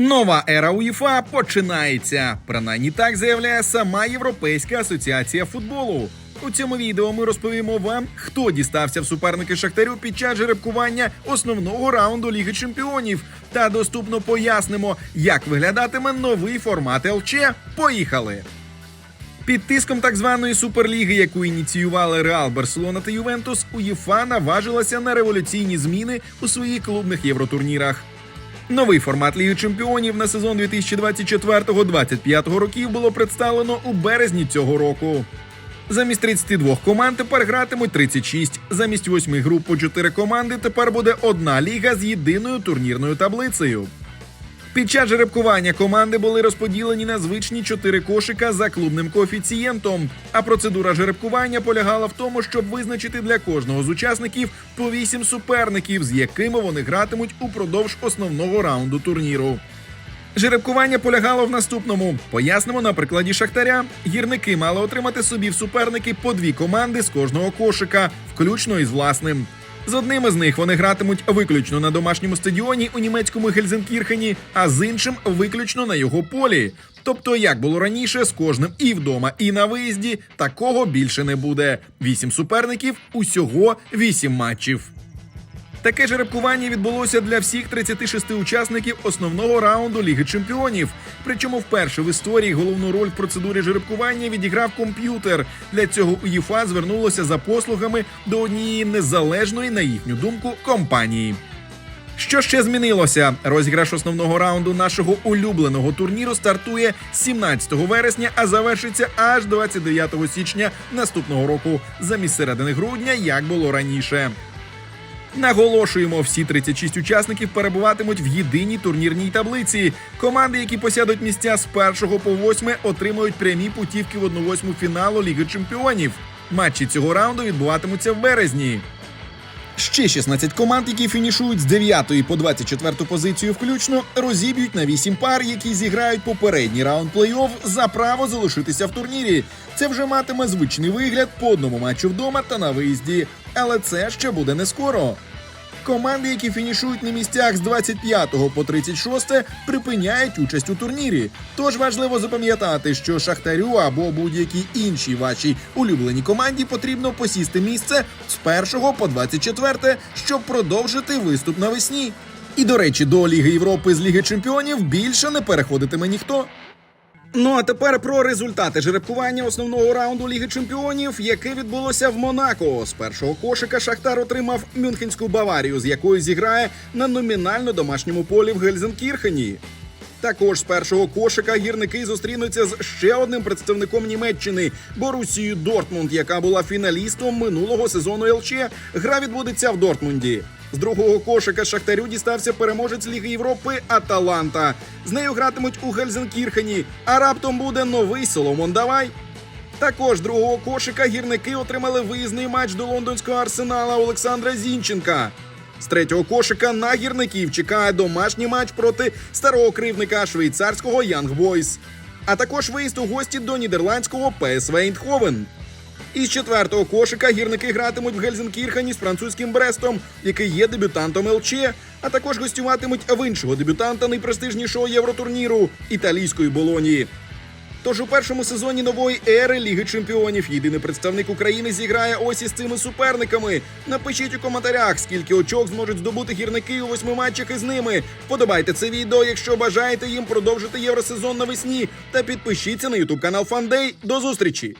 Нова ера УЄФА починається. Принаймні так заявляє сама Європейська асоціація футболу. У цьому відео ми розповімо вам, хто дістався в суперники Шахтарю під час жеребкування основного раунду Ліги Чемпіонів, та доступно пояснимо, як виглядатиме новий формат ЛЧ. Поїхали! Під тиском так званої суперліги, яку ініціювали Реал, Барселона та Ювентус, УЄФА наважилася на революційні зміни у своїх клубних євротурнірах. Новий формат Ліги Чемпіонів на сезон 2024-2025 років було представлено у березні цього року. Замість 32 команд тепер гратимуть 36. Замість 8 груп по 4 команди тепер буде одна ліга з єдиною турнірною таблицею. Під час жеребкування команди були розподілені на звичні чотири кошика за клубним коефіцієнтом. А процедура жеребкування полягала в тому, щоб визначити для кожного з учасників по вісім суперників, з якими вони гратимуть упродовж основного раунду турніру. Жеребкування полягало в наступному. Пояснимо на прикладі Шахтаря. Гірники мали отримати собі в суперники по дві команди з кожного кошика, включно із власним. З одним із них вони гратимуть виключно на домашньому стадіоні у німецькому Гельзенкірхені, а з іншим виключно на його полі. Тобто, як було раніше, з кожним і вдома, і на виїзді такого більше не буде. Вісім суперників, усього вісім матчів. Таке жеребкування відбулося для всіх 36 учасників основного раунду Ліги Чемпіонів. Причому вперше в історії головну роль в процедурі жеребкування відіграв комп'ютер. Для цього УЄФА звернулося за послугами до однієї незалежної, на їхню думку, компанії. Що ще змінилося? Розіграш основного раунду нашого улюбленого турніру стартує 17 вересня, а завершиться аж 29 січня наступного року, замість середини грудня, як було раніше. Наголошуємо, всі 36 учасників перебуватимуть в єдиній турнірній таблиці. Команди, які посядуть місця з 1 по 8, отримають прямі путівки в 1-8 фіналу Ліги Чемпіонів. Матчі цього раунду відбуватимуться в березні. Ще 16 команд, які фінішують з 9 по 24 позицію включно, розіб'ють на 8 пар, які зіграють попередній раунд плей-офф за право залишитися в турнірі. Це вже матиме звичний вигляд по одному матчу вдома та на виїзді. Але це ще буде не скоро. Команди, які фінішують на місцях з 25 по 36, припиняють участь у турнірі. Тож важливо запам'ятати, що Шахтарю або будь-якій іншій вашій улюбленій команді потрібно посісти місце з 1 по 24, щоб продовжити виступ навесні. І до речі, до Ліги Європи з Ліги Чемпіонів більше не переходитиме ніхто. Ну а тепер про результати жеребкування основного раунду Ліги Чемпіонів, яке відбулося в Монако. З першого кошика Шахтар отримав Мюнхенську Баварію, з якою зіграє на номінально домашньому полі в Гельзенкірхені. Також з першого кошика гірники зустрінуться з ще одним представником Німеччини Борусією Дортмунд, яка була фіналістом минулого сезону ЛЧ. Гра відбудеться в Дортмунді. З другого кошика Шахтарю дістався переможець Ліги Європи Аталанта. З нею гратимуть у Гельзенкірхені, а раптом буде новий Соломон Давай. Також другого кошика гірники отримали виїзний матч до лондонського арсенала Олександра Зінченка. З третього кошика на гірників чекає домашній матч проти старого кривника швейцарського Young Boys. А також виїзд у гості до нідерландського ПСВ Eindhoven. Із четвертого кошика гірники гратимуть в Гельзенкірхені з французьким Брестом, який є дебютантом ЛЧ, а також гостюватимуть в іншого дебютанта найпрестижнішого євротурніру італійської Болонії. Тож у першому сезоні нової ери Ліги Чемпіонів єдиний представник України зіграє ось із цими суперниками. Напишіть у коментарях, скільки очок зможуть здобути гірники у восьми матчах із ними. Подобайте це відео, якщо бажаєте їм продовжити євросезон навесні. Та підпишіться на ютуб канал Фандей. До зустрічі!